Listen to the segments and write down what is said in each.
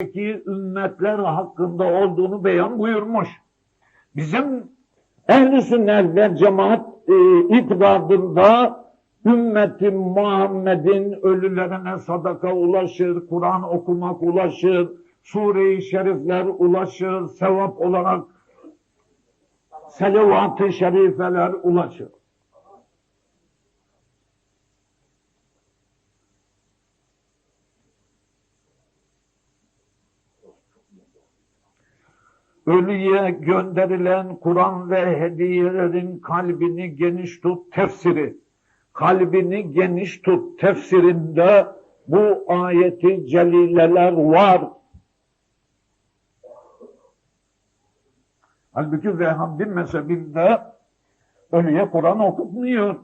önceki ümmetler hakkında olduğunu beyan buyurmuş. Bizim ehl-i sünnet ve cemaat e, itikadında ümmeti Muhammed'in ölülerine sadaka ulaşır, Kur'an okumak ulaşır, sure-i şerifler ulaşır, sevap olarak selavat-ı şerifeler ulaşır. Ölüye gönderilen Kur'an ve hediyelerin kalbini geniş tut tefsiri. Kalbini geniş tut tefsirinde bu ayeti celileler var. Halbuki Vehhabi mezhebinde ölüye Kur'an okutmuyor.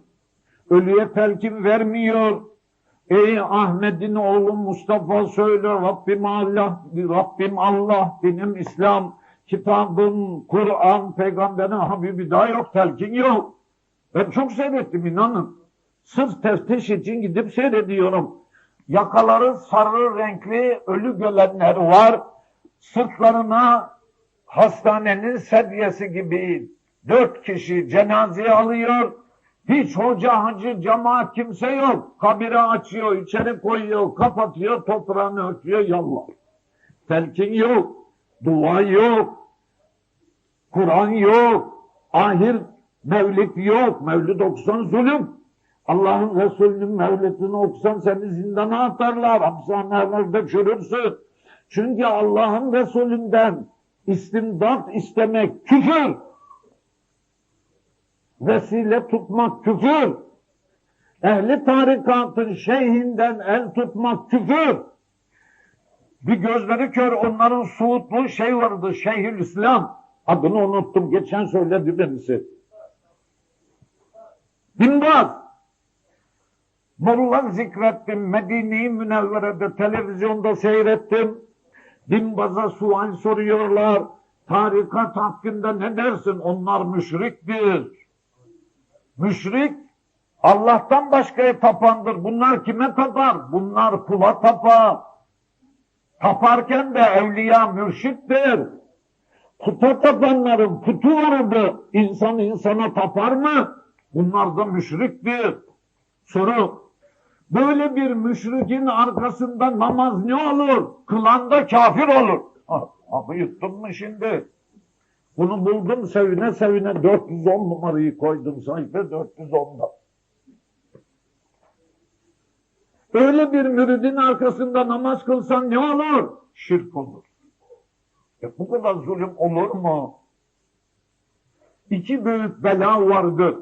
Ölüye telkin vermiyor. Ey Ahmet'in oğlu Mustafa söyle Rabbim Allah, Rabbim Allah, dinim İslam, kitabın, Kur'an, peygamberin Habibi daha yok, telkin yok. Ben çok seyrettim inanın. Sırf teftiş için gidip seyrediyorum. Yakaları sarı renkli ölü gölenler var. Sırtlarına hastanenin sedyesi gibi dört kişi cenazeye alıyor. Hiç hoca, hacı, cemaat kimse yok. Kabiri açıyor, içeri koyuyor, kapatıyor, toprağını örtüyor, yallah. Telkin yok, dua yok, Kur'an yok, ahir mevlid yok. Mevlid okusan zulüm. Allah'ın Resulü'nün mevlidini okusan seni zindana atarlar, hapishanelerde çürürsün. Çünkü Allah'ın Resulünden istimdat istemek küfür. Vesile tutmak küfür. Ehli tarikatın şeyhinden el tutmak küfür. Bir gözleri kör onların Suudlu şey vardı, Şeyhül İslam. Adını unuttum, geçen söyledi birisi. Binbaz. Morular zikrettim, Medine-i Münevvere'de televizyonda seyrettim. Binbaz'a sual soruyorlar. Tarikat hakkında ne dersin? Onlar müşriktir. Müşrik Allah'tan başkaya tapandır. Bunlar kime tapar? Bunlar kula tapar. Taparken de evliya mürşittir. Puta tapanların putu vardı. İnsan insana tapar mı? Bunlar da müşriktir. Soru. Böyle bir müşrikin arkasında namaz ne olur? Kılan da kafir olur. Ah, Abi yuttun mu şimdi? Bunu buldum sevine sevine 410 numarayı koydum sayfa 410'da. Öyle bir müridin arkasında namaz kılsan ne olur? Şirk olur. E bu kadar zulüm olur mu? İki büyük bela vardır.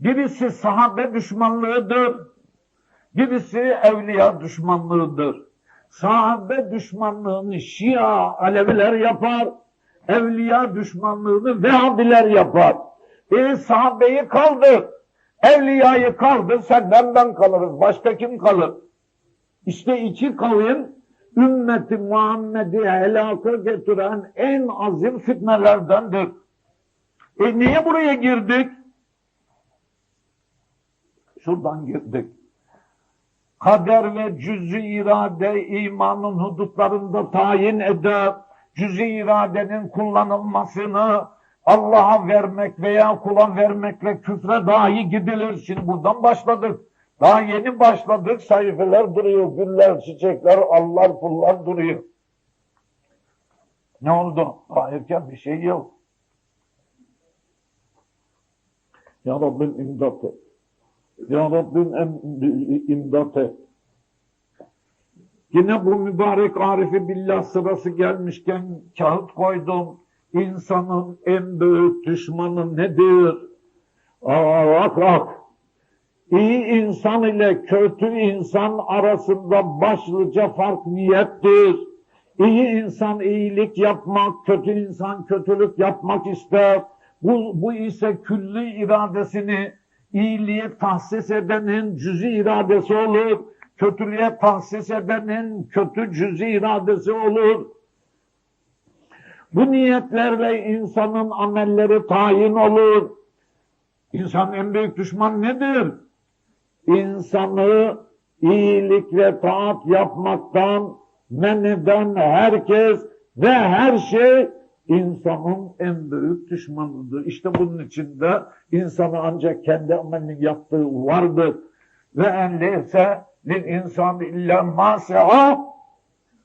Birisi sahabe düşmanlığıdır. Birisi evliya düşmanlığıdır. Sahabe düşmanlığını Şia Aleviler yapar. Evliya düşmanlığını Vehhabiler yapar. E sahabeyi kaldır. Evliyayı kaldır. Senden ben kalırız. Başka kim kalır? İşte iki kavim ümmeti Muhammed'i helaka getiren en azim fitnelerdendir. E niye buraya girdik? Şuradan girdik. Kader ve cüz-i irade imanın hudutlarında tayin eder. Cüz-i iradenin kullanılmasını Allah'a vermek veya kula vermekle küfre dahi gidilir. Şimdi buradan başladık. Daha yeni başladık. Sayfeler duruyor. Güller, çiçekler, Allah pullar duruyor. Ne oldu? Daha erken bir şey yok. Ya Rabbim imdat et. Ya Rabbim imdat et. Yine bu mübarek Arifi Billah sırası gelmişken kağıt koydum. İnsanın en büyük düşmanı nedir? Aa, bak bak. İyi insan ile kötü insan arasında başlıca fark niyettir. İyi insan iyilik yapmak, kötü insan kötülük yapmak ister. Bu, bu ise külli iradesini iyiliğe tahsis edenin cüzi iradesi olur. Kötülüğe tahsis edenin kötü cüzi iradesi olur. Bu niyetlerle insanın amelleri tayin olur. İnsanın en büyük düşman nedir? İnsanı iyilik ve taat yapmaktan men eden herkes ve her şey insanın en büyük düşmanıdır. İşte bunun için de insanı ancak kendi amelinin yaptığı vardır. Ve en leyse lil insan illa ma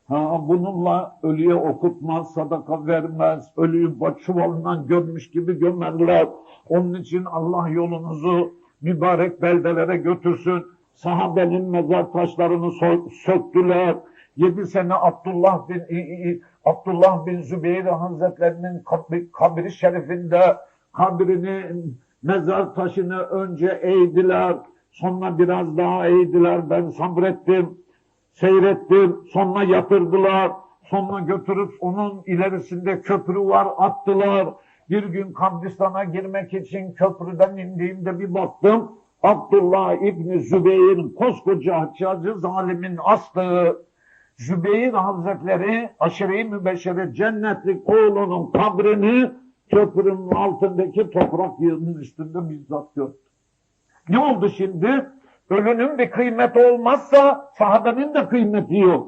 Ha, bununla ölüye okutmaz, sadaka vermez, ölüyü çuvalından görmüş gibi gömerler. Onun için Allah yolunuzu mübarek beldelere götürsün. Sahabenin mezar taşlarını söktüler. Yedi sene Abdullah bin Abdullah bin Zübeyir Hazretlerinin kabri şerifinde kabrini mezar taşını önce eğdiler. Sonra biraz daha eğdiler. Ben sabrettim seyrettim, sonra yatırdılar, sonra götürüp onun ilerisinde köprü var attılar. Bir gün kabristan'a girmek için köprüden indiğimde bir baktım, Abdullah İbni Zübeyir'in koskoca haccacı zalimin astığı Zübeyir Hazretleri aşire-i mübeşşere cennetlik oğlunun kabrini köprünün altındaki toprak yığının üstünde bizzat gördü. Ne oldu şimdi? Ölünün bir kıymeti olmazsa sahabenin de kıymeti yok.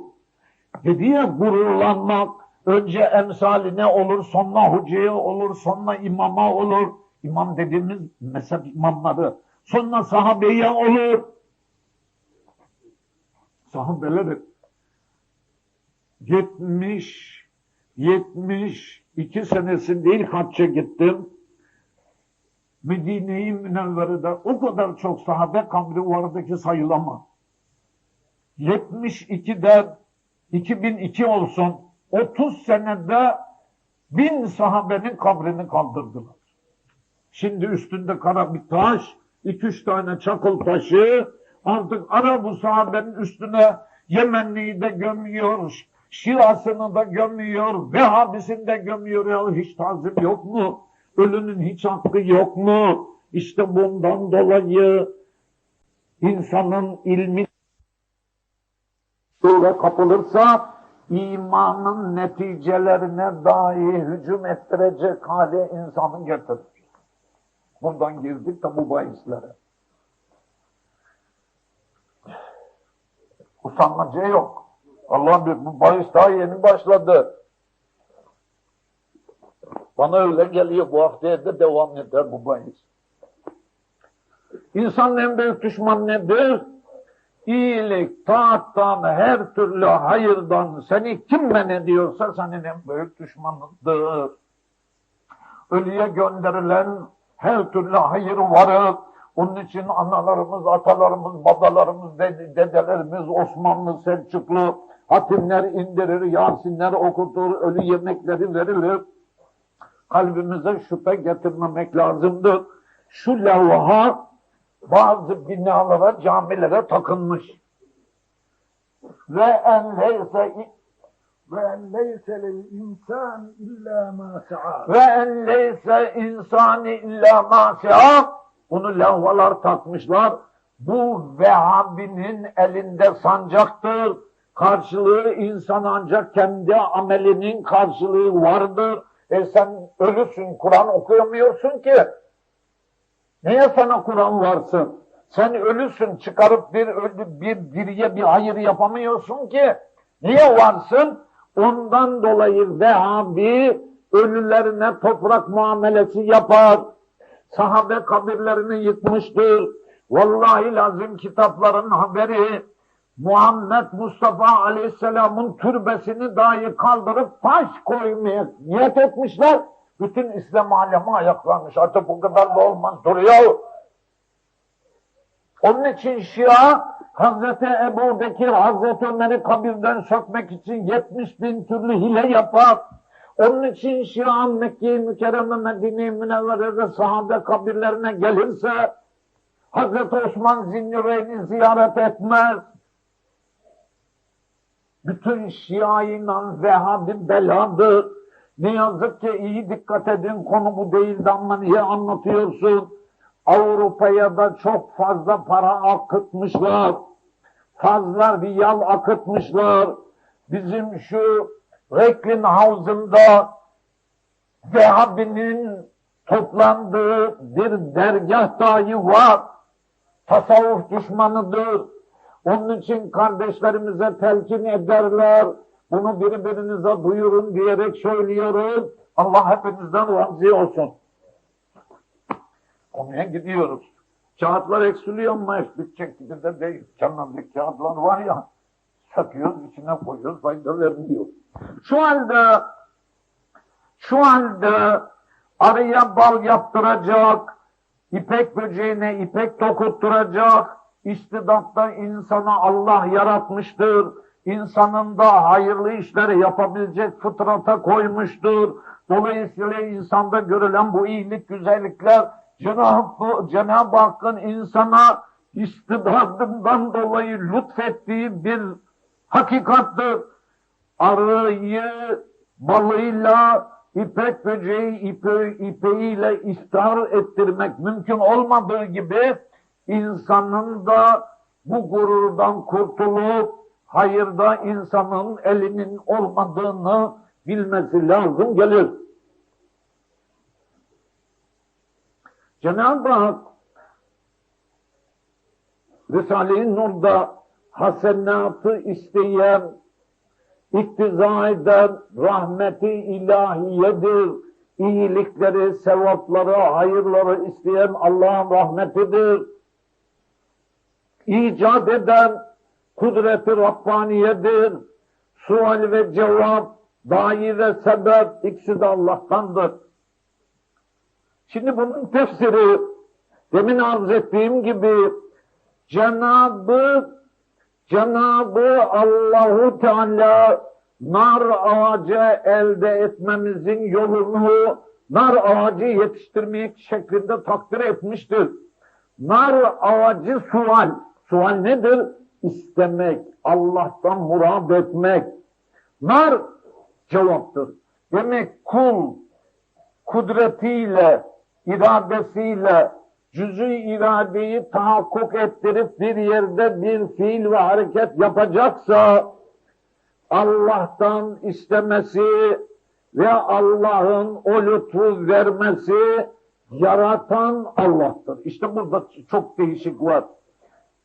Dedi ya gururlanmak, önce emsaline olur, sonra hocaya olur, sonra imama olur. İmam dediğimiz mezhep imamları. Sonra sahabeye olur. Sahabeler 70 72 senesinde ilk hacca gittim. Medine-i Münevvere'de o kadar çok sahabe kabri vardı ki sayılamaz. 72'de 2002 olsun 30 senede bin sahabenin kabrini kaldırdılar. Şimdi üstünde kara bir taş, iki üç tane çakıl taşı, artık ara bu sahabenin üstüne Yemenli'yi de gömüyor, Şiasını da gömüyor, Vehhabisini de gömüyor. Ya hiç tazim yok mu? Ölünün hiç hakkı yok mu? İşte bundan dolayı insanın ilmi şöyle kapılırsa imanın neticelerine dahi hücum ettirecek hale insanın getirir. Bundan girdik de bu bahislere. Usanmaca yok. Allah bir bu bahis daha yeni başladı. Bana öyle geliyor bu haftaya da devam eder bu bahis. İnsanın en büyük düşman nedir? İyilik, taattan, her türlü hayırdan seni kim men ediyorsa senin en büyük düşmanıdır. Ölüye gönderilen her türlü hayır varır. Onun için analarımız, atalarımız, babalarımız, dedelerimiz, Osmanlı, Selçuklu hatimler indirir, Yasinler okutur, ölü yemekleri verilir kalbimize şüphe getirmemek lazımdır. Şu levha bazı binalara, camilere takılmış. Ve en leyse ve en leyse insan illa ma sa'a. Ve en leyse insani illa ma sa'a. Bunu levhalar takmışlar. Bu Vehhabi'nin elinde sancaktır. Karşılığı insan ancak kendi amelinin karşılığı vardır. E sen ölüsün, Kur'an okuyamıyorsun ki. Niye sana Kur'an varsın? Sen ölüsün, çıkarıp bir ölü, bir diriye bir hayır yapamıyorsun ki. Niye varsın? Ondan dolayı Vehhabi ölülerine toprak muamelesi yapar. Sahabe kabirlerini yıkmıştır. Vallahi lazım kitapların haberi Muhammed Mustafa Aleyhisselam'ın türbesini dahi kaldırıp taş koymaya niyet etmişler. Bütün İslam alemi ayaklanmış. Artık bu kadar da olmaz duruyor. Onun için Şia Hazreti Ebu Bekir, Hazreti Ömer'i kabirden sökmek için 70 bin türlü hile yapar. Onun için Şia Mekke-i Mükerreme Medine-i Münevvere'de sahabe kabirlerine gelirse Hazreti Osman Zinnüreyn'i ziyaret etmez bütün Şia'yla Vehhabi beladır. Ne yazık ki iyi dikkat edin konu bu değildi ama niye anlatıyorsun? Avrupa'ya da çok fazla para akıtmışlar. Fazla riyal akıtmışlar. Bizim şu Recklinghausen'da Vehhabi'nin toplandığı bir dergah dahi var. Tasavvuf düşmanıdır onun için kardeşlerimize telkin ederler. Bunu birbirinize duyurun diyerek söylüyoruz. Allah hepinizden razı olsun. Konuya gidiyoruz. Kağıtlar eksiliyor hiç bitecek gibi de değil. Kenarındaki kağıtlar var ya, söküyoruz, içine koyuyoruz, fayda vermiyor. Şu halde, şu halde arıya bal yaptıracak, ipek böceğine ipek dokutturacak, istidatta insana Allah yaratmıştır. İnsanın da hayırlı işleri yapabilecek fıtrata koymuştur. Dolayısıyla insanda görülen bu iyilik, güzellikler Cenab-ı Cenab Hakk'ın insana istidadından dolayı lütfettiği bir hakikattır. Arıyı balıyla, ipek böceği ipe, ipeğiyle istihar ettirmek mümkün olmadığı gibi insanın da bu gururdan kurtulup hayırda insanın elinin olmadığını bilmesi lazım gelir. Cenab-ı Hak Risale-i Nur'da hasenatı isteyen, iktiza eden rahmeti ilahiyedir. İyilikleri, sevapları, hayırları isteyen Allah'ın rahmetidir. İcat eden kudreti Rabbaniyedir. Sual ve cevap, dahi ve sebep ikisi de Allah'tandır. Şimdi bunun tefsiri demin arz ettiğim gibi Cenabı Cenabı Allahu Teala nar ağacı elde etmemizin yolunu nar ağacı yetiştirmek şeklinde takdir etmiştir. Nar ağacı sual. Sual nedir? İstemek, Allah'tan murad etmek. Nar cevaptır. Demek kul kudretiyle, iradesiyle cüz'i iradeyi tahakkuk ettirip bir yerde bir fiil ve hareket yapacaksa Allah'tan istemesi ve Allah'ın o lütfu vermesi yaratan Allah'tır. İşte burada çok değişik var.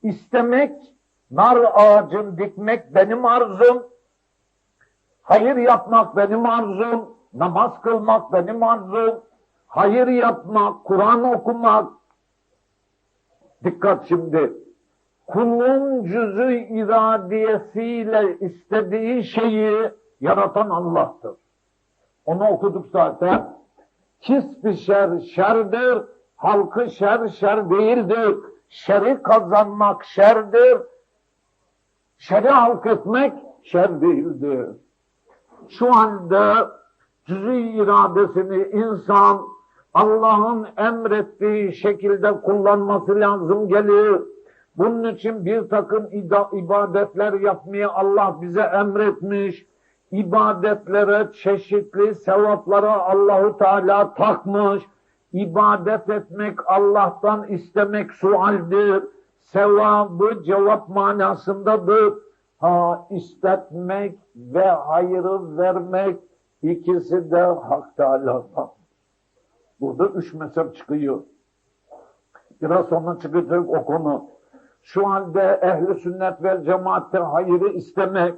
İstemek, nar ağacın dikmek benim arzum, hayır yapmak benim arzum, namaz kılmak benim arzum, hayır yapmak, Kur'an okumak, Dikkat şimdi. Kulun cüzü iradiyesiyle istediği şeyi yaratan Allah'tır. Onu okuduk zaten. Kisbi şer şerdir, halkı şer şer değildir. Şeri kazanmak şerdir, şeri halk etmek şer değildir. Şu anda cüz'i iradesini insan Allah'ın emrettiği şekilde kullanması lazım gelir. Bunun için bir takım ibadetler yapmaya Allah bize emretmiş. İbadetlere çeşitli sevaplara Allahu Teala takmış. İbadet etmek Allah'tan istemek sualdir. Sevabı cevap manasındadır. Ha istetmek ve hayırı vermek ikisi de Hak Teala'dan. Burada üç mezhep çıkıyor. Biraz sonra çıkacak o konu. Şu halde ehli sünnet ve cemaatte hayırı istemek,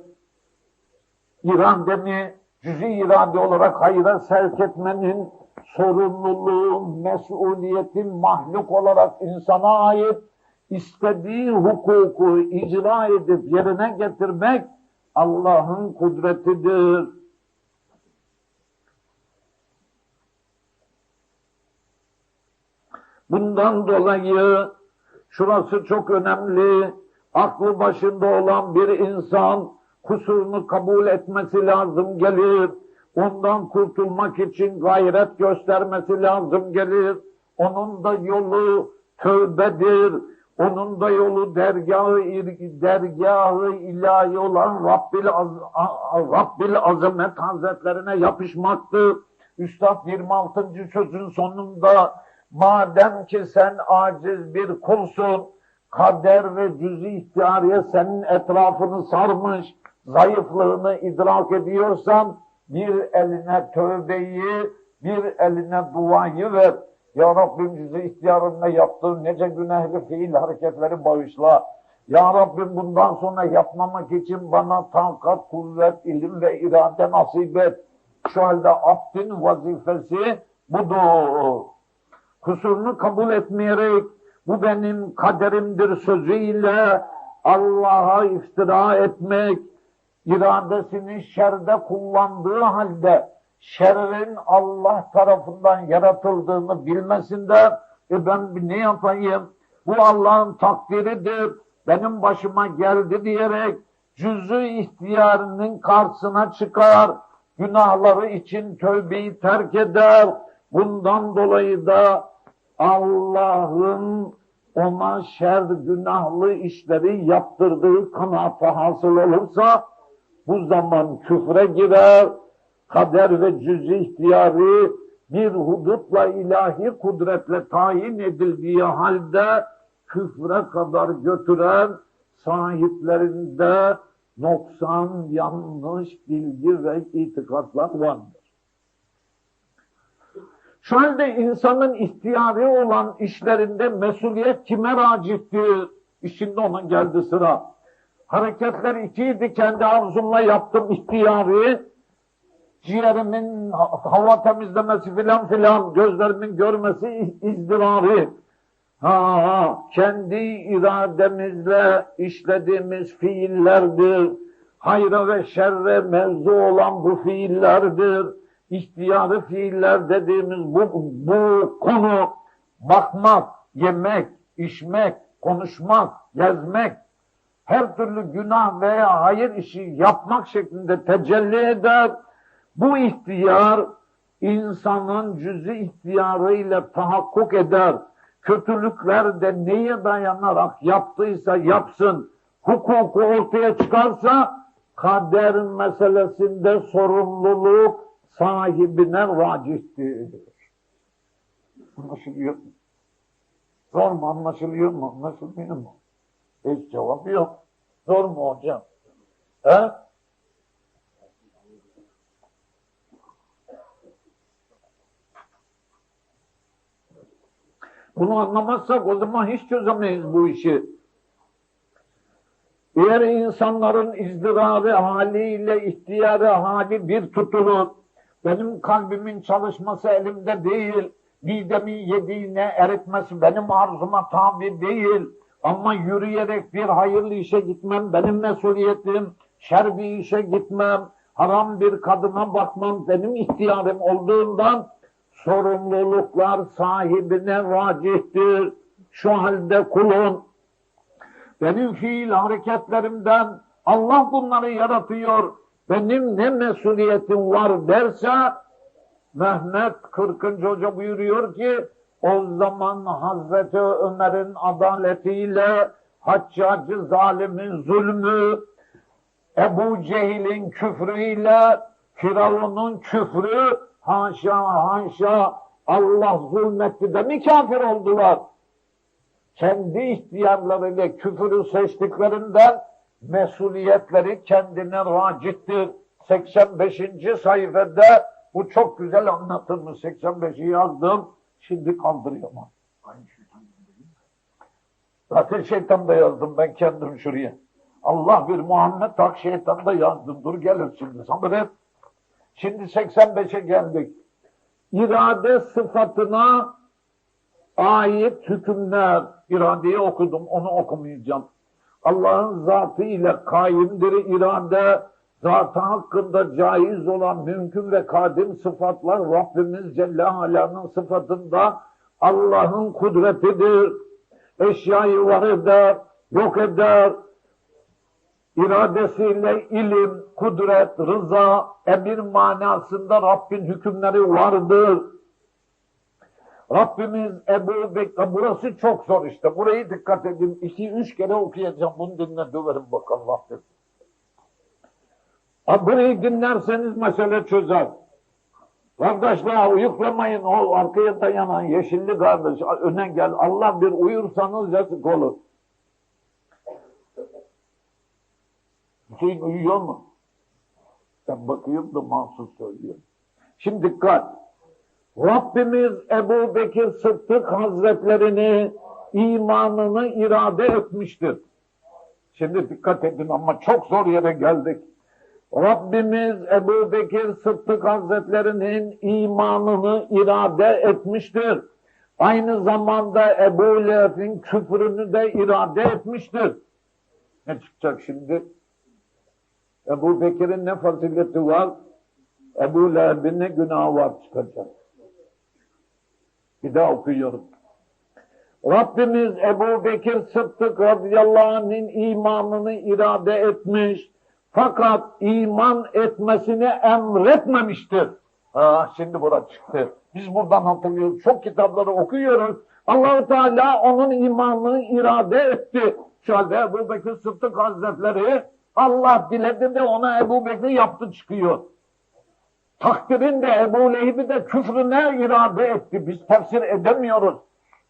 iradeni cüzi irade olarak hayra sevk etmenin sorumluluğu, mesuliyeti mahluk olarak insana ait istediği hukuku icra edip yerine getirmek Allah'ın kudretidir. Bundan dolayı şurası çok önemli. Aklı başında olan bir insan kusurunu kabul etmesi lazım gelir. Ondan kurtulmak için gayret göstermesi lazım gelir. Onun da yolu tövbedir. Onun da yolu dergahı, dergahı ilahi olan Rabbil, Az, Rabbil Azamet Hazretlerine yapışmaktır. Üstad 26. sözün sonunda Madem ki sen aciz bir kulsun, kader ve cüz-i ihtiyariye senin etrafını sarmış, zayıflığını idrak ediyorsan, bir eline tövbeyi, bir eline duayı ver. Ya Rabbim cüz-i ihtiyarımla yaptığım nece günahlı fiil hareketleri bağışla. Ya Rabbim bundan sonra yapmamak için bana takat, kuvvet, ilim ve irade nasip et. Şu halde abdin vazifesi budur. Kusurunu kabul etmeyerek bu benim kaderimdir sözüyle Allah'a iftira etmek, iradesini şerde kullandığı halde şerrin Allah tarafından yaratıldığını bilmesinden e ben ne yapayım? Bu Allah'ın takdiridir. Benim başıma geldi diyerek cüzü ihtiyarının karşısına çıkar. Günahları için tövbeyi terk eder. Bundan dolayı da Allah'ın ona şer günahlı işleri yaptırdığı kanaatı hasıl olursa bu zaman küfre girer, kader ve cüz ihtiyarı bir hudutla ilahi kudretle tayin edildiği halde küfre kadar götüren sahiplerinde noksan, yanlış bilgi ve itikatlar vardır. Şu halde insanın ihtiyarı olan işlerinde mesuliyet kime racihtir? İşinde ona geldi sıra. Hareketler ikiydi kendi arzumla yaptım ihtiyarı. Ciğerimin hava temizlemesi filan filan, gözlerimin görmesi izdirarı. Ha, kendi irademizle işlediğimiz fiillerdir. Hayra ve şerre mevzu olan bu fiillerdir. İhtiyarı fiiller dediğimiz bu, bu konu bakmak, yemek, içmek, konuşmak, gezmek, her türlü günah veya hayır işi yapmak şeklinde tecelli eder. Bu ihtiyar insanın cüz'i ihtiyarıyla tahakkuk eder. Kötülükler de neye dayanarak yaptıysa yapsın, hukuku ortaya çıkarsa kader meselesinde sorumluluk sahibine vacihtir. Anlaşılıyor mu? Zor mu? Anlaşılıyor mu? Anlaşılmıyor mu? Hiç cevap yok. Zor mu hocam? He? Bunu anlamazsak o zaman hiç çözemeyiz bu işi. Eğer insanların izdirarı haliyle ihtiyarı hali bir tutulur, benim kalbimin çalışması elimde değil, midemin yediğine eritmesi benim arzuma tabi değil, ama yürüyerek bir hayırlı işe gitmem benim mesuliyetim, şer bir işe gitmem, haram bir kadına bakmam benim ihtiyarım olduğundan sorumluluklar sahibine vacihtir. Şu halde kulun benim fiil hareketlerimden Allah bunları yaratıyor. Benim ne mesuliyetim var derse Mehmet 40. Hoca buyuruyor ki o zaman Hazreti Ömer'in adaletiyle Haccacı zalimin zulmü, Ebu Cehil'in küfrüyle Firavun'un küfrü haşa haşa Allah zulmetti de mi kafir oldular? Kendi ihtiyarlarıyla küfürü seçtiklerinden mesuliyetleri kendine racittir. 85. sayfada bu çok güzel anlatılmış. 85'i yazdım. Şimdi kaldırıyorum. Zaten şeytan da yazdım ben kendim şuraya. Allah bir Muhammed tak şeytan da yazdım. Dur gelir şimdi sabret. Şimdi 85'e geldik. İrade sıfatına ait hükümler. İradeyi okudum, onu okumayacağım. Allah'ın zatı ile kaimdir irade, zatı hakkında caiz olan mümkün ve kadim sıfatlar Rabbimiz Celle Ala'nın sıfatında Allah'ın kudretidir. Eşyayı var eder, yok eder, iradesiyle ilim, kudret, rıza, emir manasında Rabbin hükümleri vardır. Rabbimiz Ebu Bekir, burası çok zor işte. Burayı dikkat edin. İki, üç kere okuyacağım. Bunu dinle döverim bak Allah desin. Burayı dinlerseniz mesele çözer. Kardeşler uyuklamayın o arkaya dayanan yeşilli kardeş öne gel. Allah bir uyursanız yazık olur. Hüseyin uyuyor mu? Ben bakıyorum da mahsus söylüyorum. Şimdi dikkat. Rabbimiz Ebu Bekir Sıddık Hazretlerini imanını irade etmiştir. Şimdi dikkat edin ama çok zor yere geldik. Rabbimiz Ebu Bekir Sıddık Hazretlerinin imanını irade etmiştir. Aynı zamanda Ebu Leheb'in küfrünü de irade etmiştir. Ne çıkacak şimdi? Ebu Bekir'in ne fazileti var? Ebu Leheb'in ne günahı var çıkacak. Bir daha okuyorum. Rabbimiz Ebu Bekir Sıddık radıyallahu anh'ın imanını irade etmiş. Fakat iman etmesini emretmemiştir. Ha, şimdi bura çıktı. Biz buradan hatırlıyoruz. Çok kitapları okuyoruz. Allahu Teala onun imanını irade etti. Şu halde Ebu Bekir Sıddık Hazretleri Allah diledi de ona Ebu Bekir yaptı çıkıyor. Takdirin de Ebu Lehib'i de küfrüne irade etti. Biz tefsir edemiyoruz.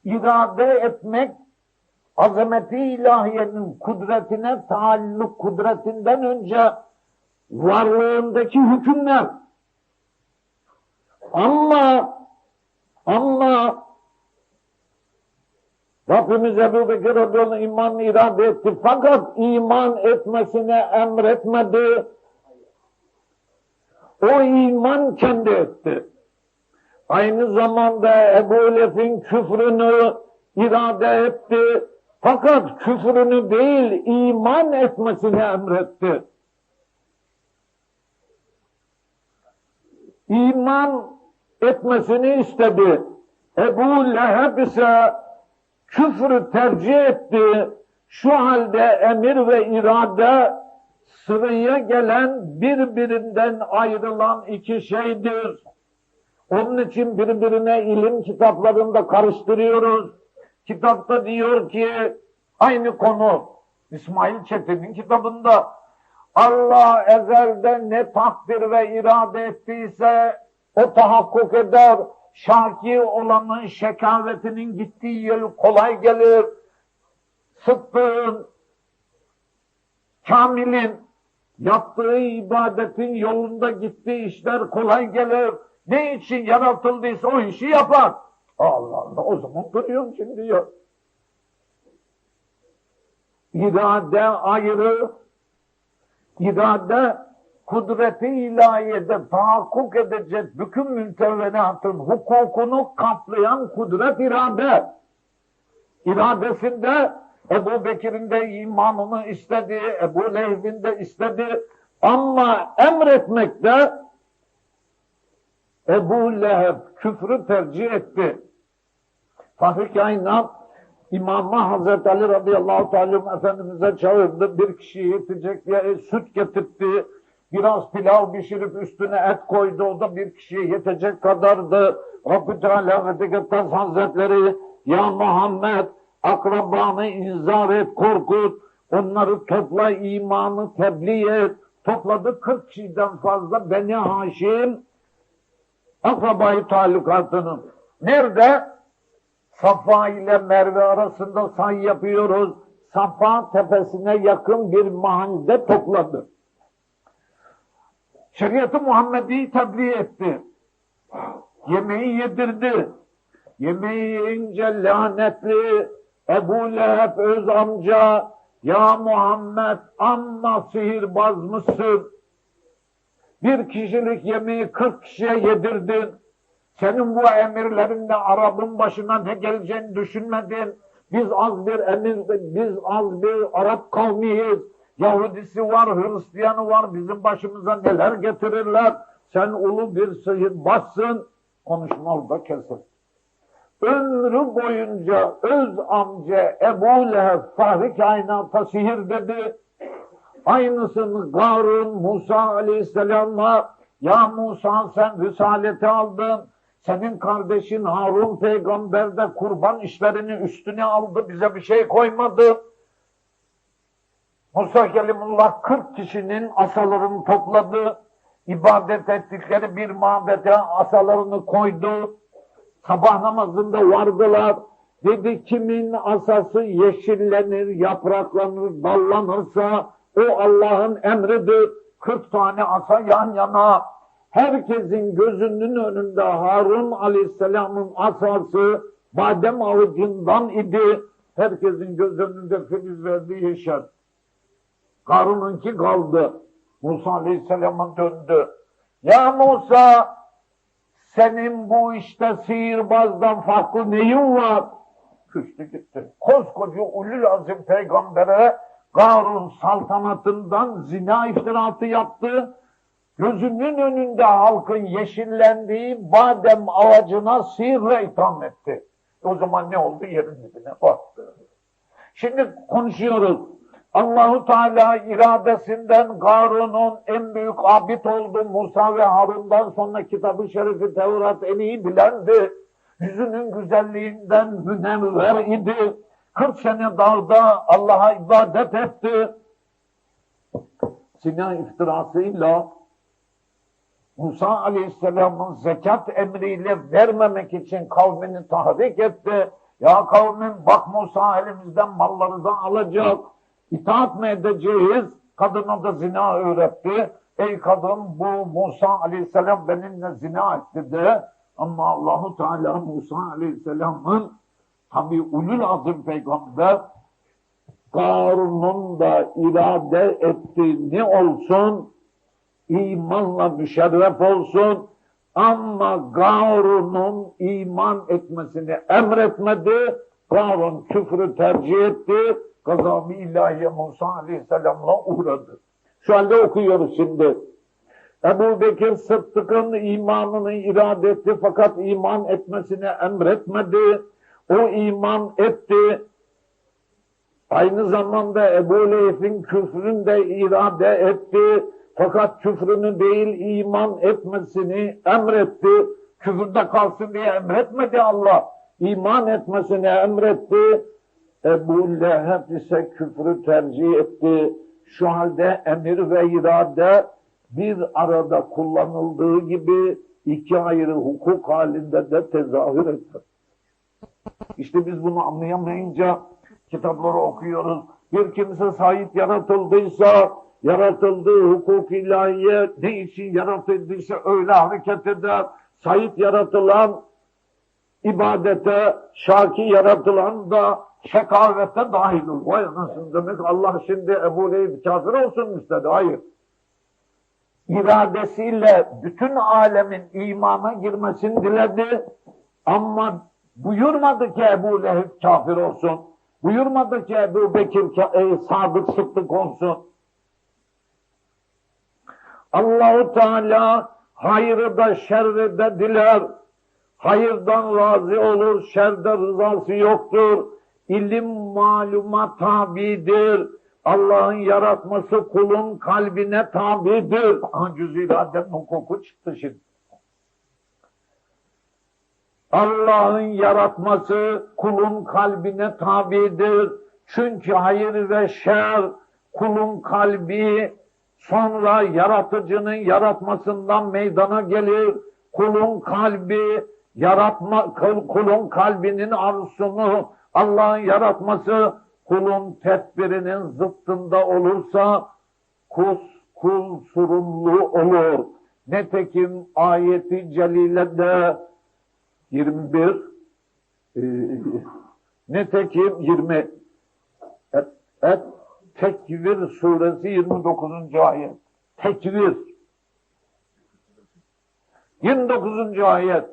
İrade etmek azameti ilahiyenin kudretine taalluk kudretinden önce varlığındaki hükümler. Ama ama Rabbimiz Ebu Bekir radıyallahu anh imanını irade etti. Fakat iman etmesine emretmedi. O iman kendi etti. Aynı zamanda Ebu Lef'in küfrünü irade etti. Fakat küfrünü değil iman etmesini emretti. İman etmesini istedi. Ebu Leheb ise küfrü tercih etti. Şu halde emir ve irade sıraya gelen birbirinden ayrılan iki şeydir. Onun için birbirine ilim kitaplarında karıştırıyoruz. Kitapta diyor ki aynı konu İsmail Çetin'in kitabında Allah ezelde ne takdir ve irade ettiyse o tahakkuk eder. Şaki olanın şekavetinin gittiği yol kolay gelir. Sıddığın, kamilin yaptığı ibadetin yolunda gittiği işler kolay gelir. Ne için yaratıldıysa o işi yapar. Allah Allah o zaman duruyorum şimdi ya. İrade ayrı, irade kudreti ilahiyede tahakkuk edecek bütün müntevenatın hukukunu kaplayan kudret irade. İradesinde Ebu Bekir'in de imanını istedi, Ebu Leheb'in de istedi. Ama emretmekte Ebu Leheb küfrü tercih etti. Fahri Kainat İmam Hazreti Ali radıyallahu teala Efendimiz'e çağırdı. Bir kişiyi yetecek diye süt getirtti. Biraz pilav pişirip üstüne et koydu. O da bir kişiye yetecek kadardı. Rabbü Teala ve Tekattas Hazretleri Ya Muhammed akrabanı inzar et, korkut. Onları topla, imanı tebliğ et. Topladı 40 kişiden fazla Beni Haşim akrabayı talukatını. Nerede? Safa ile Merve arasında say yapıyoruz. Safa tepesine yakın bir mahallede topladı. Şeriatı Muhammed'i tebliğ etti. Yemeği yedirdi. Yemeği yiyince lanetli Ebu Leheb öz amca ya Muhammed amma sihirbaz mısın? Bir kişilik yemeği kırk kişiye yedirdin. Senin bu emirlerinle Arap'ın başına ne geleceğini düşünmedin. Biz az bir emir, biz az bir Arap kavmiyiz. Yahudisi var, Hristiyanı var, bizim başımıza neler getirirler. Sen ulu bir sihirbazsın. Konuşma orada kesin. Ömrü boyunca öz amca Ebu Leheb Fahri kainata sihir dedi. Aynısını Garun Musa Aleyhisselam'a ya Musa sen risaleti aldın. Senin kardeşin Harun peygamber de kurban işlerini üstüne aldı. Bize bir şey koymadı. Musa Kelimullah 40 kişinin asalarını topladı. ibadet ettikleri bir mabede asalarını koydu. Sabah namazında vardılar. Dedi kimin asası yeşillenir, yapraklanır, dallanırsa o Allah'ın emridir. 40 tane asa yan yana. Herkesin gözünün önünde Harun Aleyhisselam'ın asası badem avucundan idi. Herkesin göz önünde filiz verdi yeşer. Karun'unki kaldı. Musa Aleyhisselam'a döndü. Ya Musa senin bu işte sihirbazdan farklı neyin var? Küstü gitti. Koskoca ulul azim peygambere Karun saltanatından zina iftiratı yaptı. Gözünün önünde halkın yeşillendiği badem ağacına sihirle itham etti. O zaman ne oldu? Yerin dibine battı. Şimdi konuşuyoruz. Allahu Teala iradesinden Karun'un en büyük abid oldu. Musa ve Harun'dan sonra kitabı şerifi Tevrat en iyi bilendi. Yüzünün güzelliğinden münevver idi. 40 sene dağda Allah'a ibadet etti. Sina iftirasıyla Musa Aleyhisselam'ın zekat emriyle vermemek için kavmini tahrik etti. Ya kavmin bak Musa elimizden malları alacak. İtaat mı edeceğiz? Kadına da zina öğretti. Ey kadın bu Musa Aleyhisselam benimle zina etti de. Ama Allahu Teala Musa Aleyhisselam'ın tabi ulul azim peygamber Karun'un da irade ettiği ne olsun imanla müşerref olsun ama Karun'un iman etmesini emretmedi. Karun küfrü tercih etti. Gazam-ı ilahiye Musa Aleyhisselam'la uğradı. Şu halde okuyoruz şimdi. Ebu Bekir Sıddık'ın imanını irade etti fakat iman etmesini emretmedi. O iman etti. Aynı zamanda Ebu Leheb'in küfrünü de irade etti. Fakat küfrünü değil iman etmesini emretti. Küfürde kalsın diye emretmedi Allah. İman etmesini emretti. Ebu Leheb ise küfrü tercih etti. Şu halde emir ve irade bir arada kullanıldığı gibi iki ayrı hukuk halinde de tezahür eder. İşte biz bunu anlayamayınca kitapları okuyoruz. Bir kimse sahip yaratıldıysa yaratıldığı hukuk ilahiye ne için yaratıldıysa öyle hareket eder. Sahip yaratılan ibadete, şaki yaratılan da şekavete dahil olur. Vay anasını demek Allah şimdi Ebu Leheb kafir olsun istedi. Hayır. İradesiyle bütün alemin imana girmesini diledi. Ama buyurmadı ki Ebu Leheb kafir olsun. Buyurmadı ki Ebu Bekir e, sadık sıddık olsun. Allahu Teala hayrı da şerri de diler. Hayırdan razı olur, şerde rızası yoktur. İlim maluma tabidir. Allah'ın yaratması kulun kalbine tabidir. Cüz iradenin hukuku çıktı şimdi. Allah'ın yaratması kulun kalbine tabidir. Çünkü hayır ve şer kulun kalbi sonra yaratıcının yaratmasından meydana gelir. Kulun kalbi yaratma kulun kalbinin arzusunu Allah'ın yaratması kulun tedbirinin zıttında olursa kus, kul sorumlu olur. Netekim ayeti celilede 21 e, netekim 20 et, et Tekvir suresi 29. ayet. Tekvir. 29. ayet.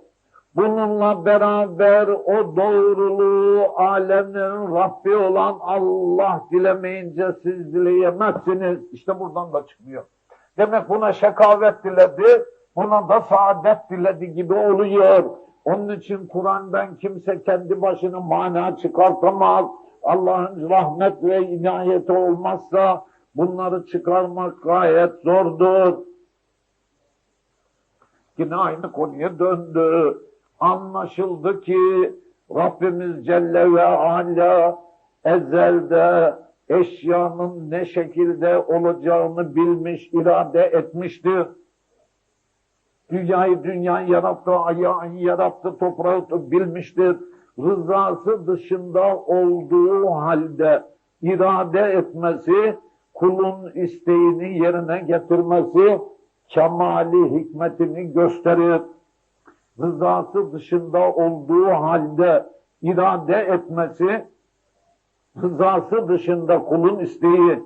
Bununla beraber o doğruluğu alemin Rabbi olan Allah dilemeyince siz dileyemezsiniz. İşte buradan da çıkıyor. Demek buna şekavet diledi, buna da saadet diledi gibi oluyor. Onun için Kur'an'dan kimse kendi başına mana çıkartamaz. Allah'ın rahmet ve inayeti olmazsa bunları çıkarmak gayet zordur. Yine aynı konuya döndü. Anlaşıldı ki Rabbimiz Celle ve Ala ezelde eşyanın ne şekilde olacağını bilmiş, irade etmiştir. Dünyayı dünya yarattı, ayağı yarattı, toprağı bilmiştir. Rızası dışında olduğu halde irade etmesi, kulun isteğini yerine getirmesi, kemali hikmetini gösterir. Rızası dışında olduğu halde irade etmesi, rızası dışında kulun isteği,